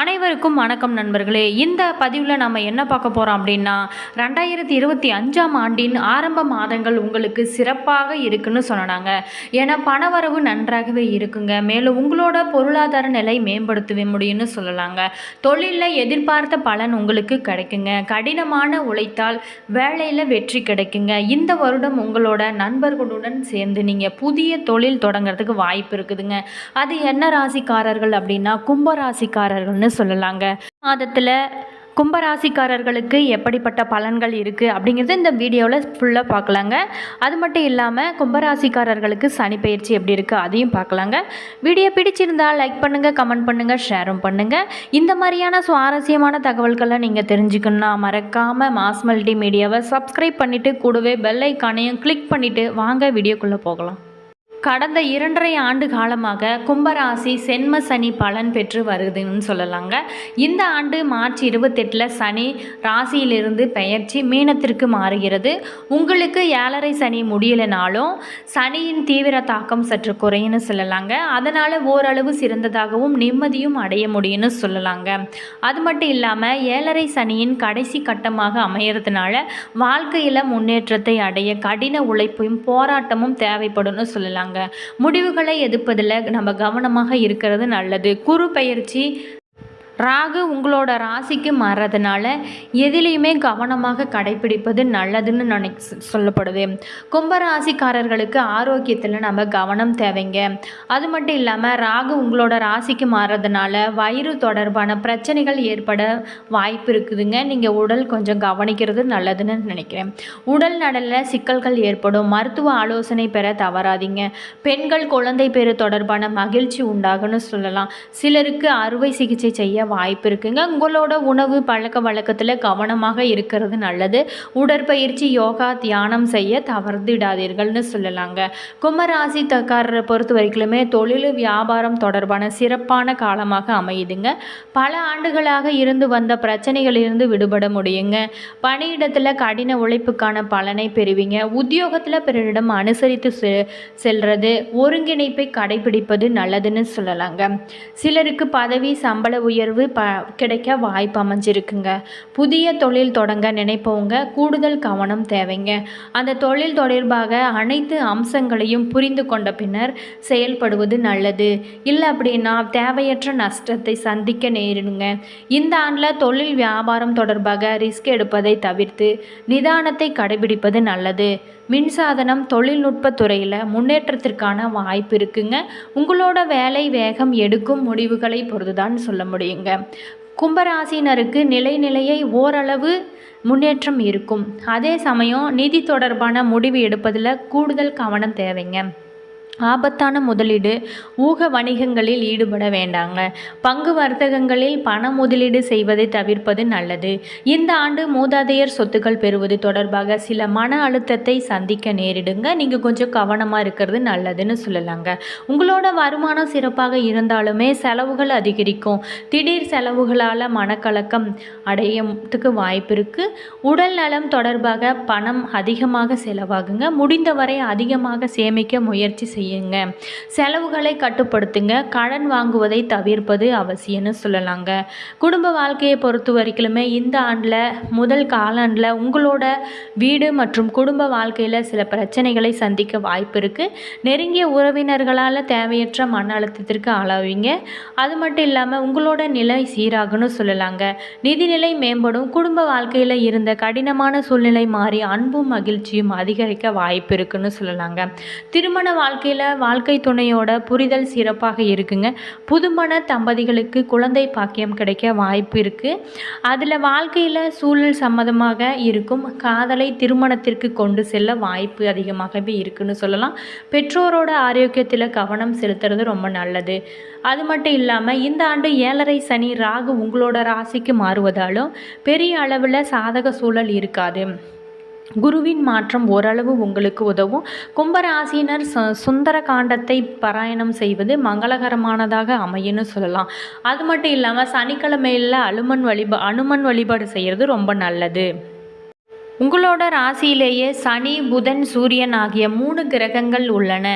அனைவருக்கும் வணக்கம் நண்பர்களே. இந்த பதிவில் நம்ம என்ன பார்க்க போகிறோம் அப்படின்னா ரெண்டாயிரத்தி இருபத்தி அஞ்சாம் ஆண்டின் ஆரம்ப மாதங்கள் உங்களுக்கு சிறப்பாக இருக்குன்னு சொன்னாங்க. ஏன்னா பணவரவு நன்றாகவே இருக்குங்க. மேலும் உங்களோட பொருளாதார நிலை மேம்படுத்தவே முடியும்னு சொல்லலாங்க. தொழிலில் எதிர்பார்த்த பலன் உங்களுக்கு கிடைக்குங்க. கடினமான உழைத்தால் வேலையில் வெற்றி கிடைக்குங்க. இந்த வருடம் உங்களோட நண்பர்களுடன் சேர்ந்து நீங்கள் புதிய தொழில் தொடங்குறதுக்கு வாய்ப்பு இருக்குதுங்க. அது என்ன ராசிக்காரர்கள் அப்படின்னா கும்ப அப்படின்னு சொல்லலாங்க. மாதத்தில் கும்பராசிக்காரர்களுக்கு எப்படிப்பட்ட பலன்கள் இருக்குது அப்படிங்கிறது இந்த வீடியோவில் ஃபுல்லாக பார்க்கலாங்க அது மட்டும் இல்லாமல் கும்பராசிக்காரர்களுக்கு சனி பயிற்சி எப்படி இருக்குது அதையும் பார்க்கலாங்க வீடியோ பிடிச்சிருந்தால் லைக் பண்ணுங்கள் கமெண்ட் பண்ணுங்கள் ஷேரும் பண்ணுங்கள் இந்த மாதிரியான சுவாரஸ்யமான தகவல்களை நீங்கள் தெரிஞ்சுக்கணுன்னா மறக்காமல் மாஸ் மல்டி மீடியாவை சப்ஸ்கிரைப் பண்ணிவிட்டு கூடவே பெல் ஐக்கானையும் கிளிக் பண்ணிவிட்டு வாங்க வீடியோக்குள்ளே போகலாம். கடந்த இரண்டரை ஆண்டு காலமாக கும்பராசி சென்ம சனி பலன் பெற்று வருதுன்னு சொல்லலாங்க. இந்த ஆண்டு மார்ச் இருபத்தெட்டில் சனி ராசியிலிருந்து பெயர்ச்சி மீனத்திற்கு மாறுகிறது. உங்களுக்கு ஏழரை சனி முடியலைனாலும் சனியின் தீவிர தாக்கம் சற்று குறையுன்னு சொல்லலாங்க. அதனால் ஓரளவு சிறந்ததாகவும் நிம்மதியும் அடைய முடியும்னு சொல்லலாங்க. அது மட்டும் இல்லாமல் ஏழரை சனியின் கடைசி கட்டமாக அமையறதுனால வாழ்க்கையில் முன்னேற்றத்தை அடைய கடின உழைப்பும் போராட்டமும் தேவைப்படும்னு சொல்லலாங்க. முடிவுகளை எடுப்பதில் நம்ம கவனமாக இருக்கிறது நல்லது. குரு பயிற்சி ராகு உங்களோட ராசிக்கு மாறுறதுனால எதிலையுமே கவனமாக கடைபிடிப்பது நல்லதுன்னு நினை சொல்லப்படுது. கும்பராசிக்காரர்களுக்கு ஆரோக்கியத்தில் நம்ம கவனம் தேவைங்க. அது மட்டும் இல்லாமல் ராகு உங்களோட ராசிக்கு மாறுறதுனால வயிறு தொடர்பான பிரச்சனைகள் ஏற்பட வாய்ப்பு இருக்குதுங்க. நீங்கள் உடல் கொஞ்சம் கவனிக்கிறது நல்லதுன்னு நினைக்கிறேன். உடல் நடலில் சிக்கல்கள் ஏற்படும். மருத்துவ ஆலோசனை பெற தவறாதீங்க. பெண்கள் குழந்தை பேரு தொடர்பான மகிழ்ச்சி உண்டாகும்னு சொல்லலாம். சிலருக்கு அறுவை சிகிச்சை செய்ய வாய்ப்பு இருக்குங்க. உங்களோட உணவு பழக்க வழக்கத்தில் கவனமாக இருக்கிறது நல்லது. உடற்பயிற்சி யோகா தியானம் செய்ய தவறுதிடாதீர்கள்னு சொல்லலாங்க. கும்பராசி தக்காரரை பொறுத்த வரைக்குமே தொழில் வியாபாரம் தொடர்பான சிறப்பான காலமாக அமையுதுங்க. பல ஆண்டுகளாக இருந்து வந்த பிரச்சனைகளிலிருந்து விடுபட முடியுங்க. பணியிடத்தில் கடின உழைப்புக்கான பலனை பெறுவீங்க. உத்தியோகத்தில் பிறரிடம் அனுசரித்து செ செல்றது ஒருங்கிணைப்பை கடைபிடிப்பது நல்லதுன்னு சொல்லலாங்க. சிலருக்கு பதவி சம்பள உயர்வு ப கிடைக்க வாய்ப்பு அமைஞ்சிருக்குங்க. புதிய தொழில் தொடங்க நினைப்பவங்க கூடுதல் கவனம் தேவைங்க. அந்த தொழில் தொடர்பாக அனைத்து அம்சங்களையும் புரிந்து கொண்ட பின்னர் செயல்படுவது நல்லது. இல்லை அப்படின்னா தேவையற்ற நஷ்டத்தை சந்திக்க நேரிடுங்க. இந்த ஆண்டில் தொழில் வியாபாரம் தொடர்பாக ரிஸ்க் எடுப்பதை தவிர்த்து நிதானத்தை கடைபிடிப்பது நல்லது. மின்சாதனம் தொழில்நுட்ப துறையில் முன்னேற்றத்திற்கான வாய்ப்பு இருக்குங்க. உங்களோட வேலை வேகம் எடுக்கும் முடிவுகளை பொறுத்துதான் சொல்ல முடியுங்க. கும்பராசினருக்கு நிலைநிலையை ஓரளவு முன்னேற்றம் இருக்கும். அதே சமயம் நிதி தொடர்பான முடிவு எடுப்பதில் கூடுதல் கவனம் தேவைங்க. ஆபத்தான முதலீடு ஊக வணிகங்களில் ஈடுபட வேண்டாங்க. பங்கு வர்த்தகங்களில் பண முதலீடு செய்வதை தவிர்ப்பது நல்லது. இந்த ஆண்டு மூதாதையர் சொத்துக்கள் பெறுவது தொடர்பாக சில மன அழுத்தத்தை சந்திக்க நேரிடுங்க. நீங்கள் கொஞ்சம் கவனமாக இருக்கிறது நல்லதுன்னு சொல்லலாங்க. உங்களோட வருமானம் சிறப்பாக இருந்தாலுமே செலவுகள் அதிகரிக்கும். திடீர் செலவுகளால் மனக்கலக்கம் அடையத்துக்கு வாய்ப்பு இருக்குது உடல் நலம் தொடர்பாக பணம் அதிகமாக செலவாகுங்க. முடிந்தவரை அதிகமாக சேமிக்க முயற்சி செய்ய செய்யுங்க. செலவுகளை கட்டுப்படுத்துங்க. கடன் வாங்குவதை தவிர்ப்பது அவசியம்னு சொல்லலாங்க. குடும்ப வாழ்க்கையை பொறுத்த வரைக்குமே இந்த ஆண்டில் முதல் காலாண்டில் உங்களோட வீடு மற்றும் குடும்ப வாழ்க்கையில் சில பிரச்சனைகளை சந்திக்க வாய்ப்பு இருக்குது நெருங்கிய உறவினர்களால் தேவையற்ற மன அழுத்தத்திற்கு ஆளாவீங்க. அது மட்டும் இல்லாமல் உங்களோட நிலை சீராகுன்னு சொல்லலாங்க. நிதிநிலை மேம்படும். குடும்ப வாழ்க்கையில் இருந்த கடினமான சூழ்நிலை மாறி அன்பும் மகிழ்ச்சியும் அதிகரிக்க வாய்ப்பு இருக்குன்னு சொல்லலாங்க. திருமண வாழ்க்கையில் வாழ்க்கையில் வாழ்க்கை துணையோட புரிதல் சிறப்பாக இருக்குங்க. புதுமண தம்பதிகளுக்கு குழந்தை பாக்கியம் கிடைக்க வாய்ப்பு இருக்குது அதில் வாழ்க்கையில் சூழல் சம்மதமாக இருக்கும். காதலை திருமணத்திற்கு கொண்டு செல்ல வாய்ப்பு அதிகமாகவே இருக்குன்னு சொல்லலாம். பெற்றோரோட ஆரோக்கியத்தில் கவனம் செலுத்துறது ரொம்ப நல்லது. அது மட்டும் இல்லாமல் இந்த ஆண்டு ஏழரை சனி ராகு உங்களோட ராசிக்கு மாறுவதாலும் பெரிய அளவில் சாதக சூழல் இருக்காது. குருவின் மாற்றம் ஓரளவு உங்களுக்கு உதவும். கும்பராசினர் சு சுந்தர காண்டத்தை பாராயணம் செய்வது மங்களகரமானதாக அமையும்னு சொல்லலாம். அது மட்டும் இல்லாமல் சனிக்கிழமையில் அனுமன் வழிபா அனுமன் வழிபாடு செய்கிறது ரொம்ப நல்லது. உங்களோட ராசியிலேயே சனி புதன் சூரியன் ஆகிய மூணு கிரகங்கள் உள்ளன.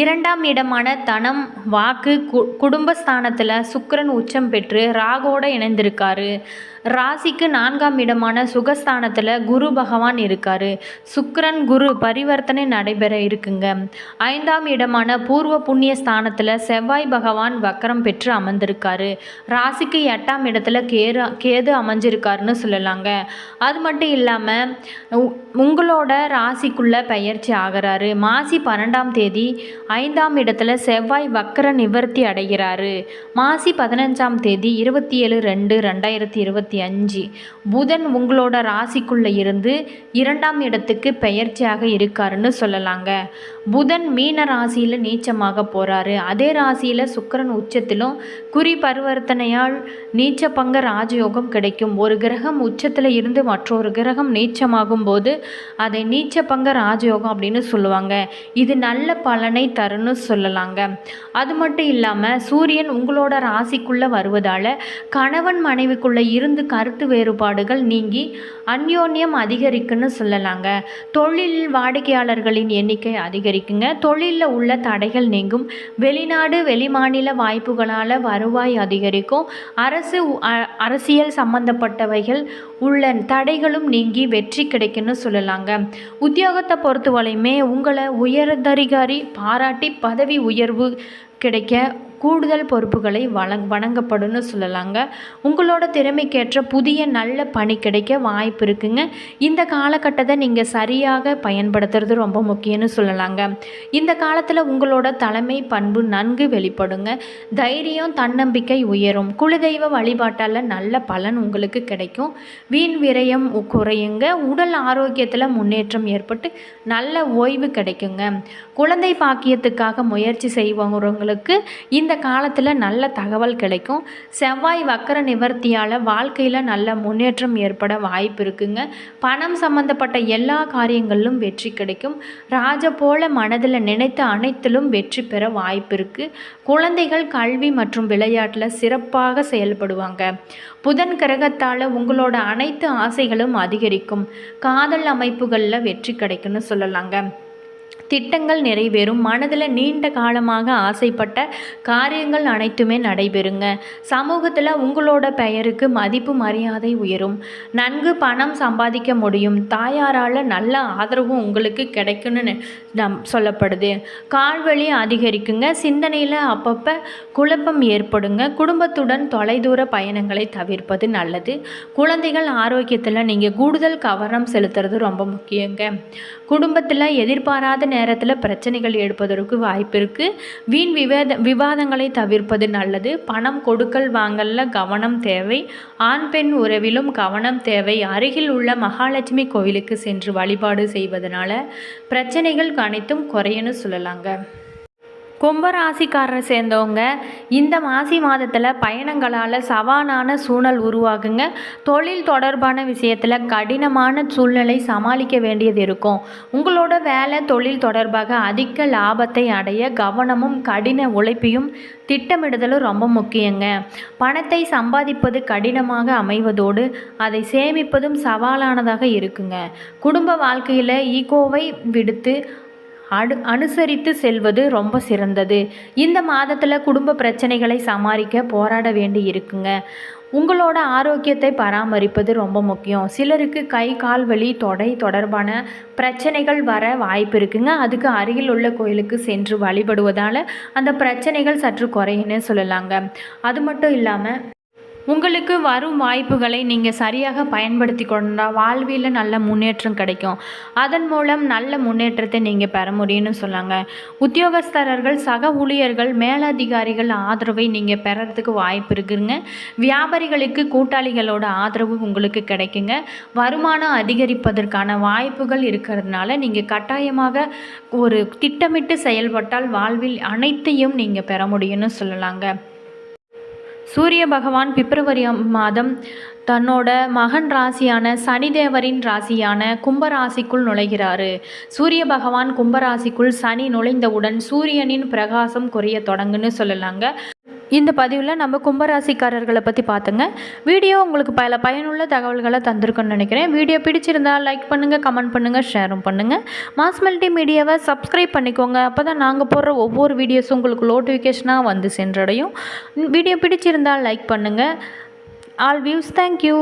இரண்டாம் இடமான தனம் வாக்கு கு குடும்பஸ்தானத்தில் சுக்கரன் உச்சம் பெற்று ராகோட இணைந்திருக்காரு. ராசிக்கு நான்காம் இடமான சுகஸ்தானத்தில் குரு பகவான் இருக்காரு. சுக்கரன் குரு பரிவர்த்தனை நடைபெற இருக்குங்க. ஐந்தாம் இடமான பூர்வ புண்ணிய ஸ்தானத்தில் செவ்வாய் பகவான் வக்கரம் பெற்று அமர்ந்திருக்காரு. ராசிக்கு எட்டாம் இடத்துல கேரு கேது அமைஞ்சிருக்காருன்னு சொல்லலாங்க. அது மட்டும் இல்லாமல் உங்களோட ராசிக்குள்ள பெயர்ச்சி ஆகிறாரு. மாசி பன்னெண்டாம் தேதி ஐந்தாம் இடத்துல செவ்வாய் வக்கர நிவர்த்தி அடைகிறாரு. மாசி பதினஞ்சாம் தேதி இருபத்தி ஏழு ரெண்டு ரெண்டாயிரத்தி இருபத்தி அஞ்சு. புதன் உங்களோட ராசிக்குள்ளே இருந்து இரண்டாம் இடத்துக்கு பெயர்ச்சியாக இருக்காருன்னு சொல்லலாங்க. புதன் மீன ராசியில் நீச்சமாக போகிறாரு அதே ராசியில் சுக்கரன் உச்சத்திலும் குறி பரிவர்த்தனையால் நீச்ச பங்க ராஜயோகம் கிடைக்கும். ஒரு கிரகம் உச்சத்தில் இருந்து மற்றொரு கிரகம் நீச்சமாகும் போது அதை நீச்ச பங்க ராஜயோகம் அப்படின்னு சொல்லுவாங்க. இது நல்ல பலனை த தருன்னு சொல்லலாங்க. அது மட்டும் இல்லாமல் சூரியன் உங்களோட ராசிக்குள்ளே வருவதால் கணவன் மனைவிக்குள்ளே இருந்து கருத்து வேறுபாடுகள் நீங்கி அந்யோன்யம் அதிகரிக்குன்னு சொல்லலாங்க. தொழில் வாடிக்கையாளர்களின் எண்ணிக்கை அதிகரிக்குங்க. தொழிலில் உள்ள தடைகள் நீங்கும். வெளிநாடு வெளிமாநில வாய்ப்புகளால் வருவாய் அதிகரிக்கும். அரசு அரசியல் சம்பந்தப்பட்டவைகள் உள்ள தடைகளும் நீங்கி வெற்றி கிடைக்குன்னு சொல்லலாங்க. உத்தியோகத்தை பொறுத்தவரையுமே உங்களை உயரதிகாரி பாராட்டி பதவி உயர்வு கிடைக்க கூடுதல் பொறுப்புகளை வழங் வழங்கப்படும்னு சொல்லலாங்க. உங்களோட திறமைக்கேற்ற புதிய நல்ல பணி கிடைக்க வாய்ப்பு இருக்குங்க. இந்த காலகட்டத்தை நீங்கள் சரியாக பயன்படுத்துறது ரொம்ப முக்கியம்னு சொல்லலாங்க. இந்த காலத்தில் உங்களோட தலைமை பண்பு நன்கு வெளிப்படுங்க. தைரியம் தன்னம்பிக்கை உயரும். குலதெய்வ வழிபாட்டால் நல்ல பலன் உங்களுக்கு கிடைக்கும். வீண் விரயம் குறையுங்க. உடல் ஆரோக்கியத்தில் முன்னேற்றம் ஏற்பட்டு நல்ல ஓய்வு கிடைக்குங்க. குழந்தை பாக்கியத்துக்காக முயற்சி செய்வங்களுக்கு இந்த காலத்தில் நல்ல தகவல் கிடைக்கும். செவ்வாய் வக்கர நிவர்த்தியால் வாழ்க்கையில் நல்ல முன்னேற்றம் ஏற்பட வாய்ப்பு இருக்குங்க. பணம் சம்பந்தப்பட்ட எல்லா காரியங்களிலும் வெற்றி கிடைக்கும். ராஜ போல மனதில் நினைத்த அனைத்திலும் வெற்றி பெற வாய்ப்பு இருக்குது குழந்தைகள் கல்வி மற்றும் விளையாட்டில் சிறப்பாக செயல்படுவாங்க. புதன் கிரகத்தால் உங்களோட அனைத்து ஆசைகளும் அதிகரிக்கும். காதல் அமைப்புகளில் வெற்றி கிடைக்கும்னு சொல்லலாங்க. திட்டங்கள் நிறைவேறும். மனதில் நீண்ட காலமாக ஆசைப்பட்ட காரியங்கள் அனைத்துமே நடைபெறுங்க. சமூகத்தில் உங்களோட பெயருக்கு மதிப்பு மரியாதை உயரும். நன்கு பணம் சம்பாதிக்க முடியும். தாயாரால் நல்ல ஆதரவும் உங்களுக்கு கிடைக்கும்னு நெ- நம் சொல்லப்படுது. கால்வழி அதிகரிக்குங்க. சிந்தனையில் அப்பப்போ குழப்பம் ஏற்படுங்க. குடும்பத்துடன் தொலைதூர பயணங்களை தவிர்ப்பது நல்லது. குழந்தைகள் ஆரோக்கியத்தில் நீங்கள் கூடுதல் கவனம் செலுத்துறது ரொம்ப முக்கியங்க. குடும்பத்தில் எதிர்பாராத நேரத்தில் பிரச்சனைகள் எடுப்பதற்கு வாய்ப்பு இருக்குது வீண் விவாத விவாதங்களை தவிர்ப்பது நல்லது. பணம் கொடுக்கல் வாங்கல்ல கவனம் தேவை. ஆண் பெண் உறவிலும் கவனம் தேவை. அருகில் உள்ள மகாலட்சுமி கோயிலுக்கு சென்று வழிபாடு செய்வதனால பிரச்சனைகள் அனைத்தும் குறையன்னு சொல்லலாங்க. கும்பராசிக்காரரை சேர்ந்தவங்க இந்த மாசி மாதத்தில் பயணங்களால் சவாலான சூழல் உருவாகுங்க. தொழில் தொடர்பான விஷயத்தில் கடினமான சூழ்நிலை சமாளிக்க வேண்டியது இருக்கும். உங்களோட வேலை தொழில் தொடர்பாக அதிக லாபத்தை அடைய கவனமும் கடின உழைப்பையும் திட்டமிடுதலும் ரொம்ப முக்கியங்க. பணத்தை சம்பாதிப்பது கடினமாக அமைவதோடு அதை சேமிப்பதும் சவாலானதாக இருக்குங்க. குடும்ப வாழ்க்கையில் ஈகோவை விடுத்து அடு அனுசரித்து செல்வது ரொம்ப சிறந்தது. இந்த மாதத்தில் குடும்ப பிரச்சனைகளை சமாளிக்க போராட வேண்டி இருக்குங்க. உங்களோட ஆரோக்கியத்தை பராமரிப்பது ரொம்ப முக்கியம். சிலருக்கு கை கால் வலி தொடை தொடர்பான பிரச்சனைகள் வர வாய்ப்பு இருக்குங்க. அதுக்கு அருகில் உள்ள கோயிலுக்கு சென்று வழிபடுவதால் அந்த பிரச்சனைகள் சற்று குறையுன்னு சொல்லலாங்க. அது மட்டும் இல்லாமல் உங்களுக்கு வரும் வாய்ப்புகளை நீங்கள் சரியாக பயன்படுத்தி கொண்டால் வாழ்வியில் நல்ல முன்னேற்றம் கிடைக்கும். அதன் மூலம் நல்ல முன்னேற்றத்தை நீங்கள் பெற முடியும்னு சொன்னாங்க. உத்தியோகஸ்தரர்கள் சக ஊழியர்கள் மேலதிகாரிகள் ஆதரவை நீங்கள் பெறறதுக்கு வாய்ப்பு இருக்குங்க. வியாபாரிகளுக்கு கூட்டாளிகளோட ஆதரவு உங்களுக்கு கிடைக்குங்க. வருமானம் அதிகரிப்பதற்கான வாய்ப்புகள் இருக்கிறதுனால நீங்கள் கட்டாயமாக ஒரு திட்டமிட்டு செயல்பட்டால் வாழ்வில் அனைத்தையும் நீங்கள் பெற முடியும்னு சொல்லலாங்க. சூரிய பகவான் பிப்ரவரி மாதம் தன்னோட மகன் ராசியான சனிதேவரின் ராசியான கும்பராசிக்குள் நுழைகிறாரு. சூரிய பகவான் கும்பராசிக்குள் சனி நுழைந்தவுடன் சூரியனின் பிரகாசம் குறைய தொடங்குன்னு சொல்லலாங்க. இந்த பதிவில் நம்ம கும்பராசிக்காரர்களை பற்றி பார்த்துங்க வீடியோ உங்களுக்கு பல பயனுள்ள தகவல்களை தந்திருக்குன்னு நினைக்கிறேன். வீடியோ பிடிச்சிருந்தால் லைக் பண்ணுங்கள் கமெண்ட் பண்ணுங்கள் ஷேரும் பண்ணுங்கள் மாஸ் மல்டி மீடியாவை சப்ஸ்கிரைப் பண்ணிக்கோங்க. அப்போ தான் நாங்கள் போடுற ஒவ்வொரு வீடியோஸும் உங்களுக்கு நோட்டிஃபிகேஷனாக வந்து சென்றடையும். வீடியோ பிடிச்சிருந்தால் லைக் பண்ணுங்கள் ஆல் வியூஸ் தேங்க்யூ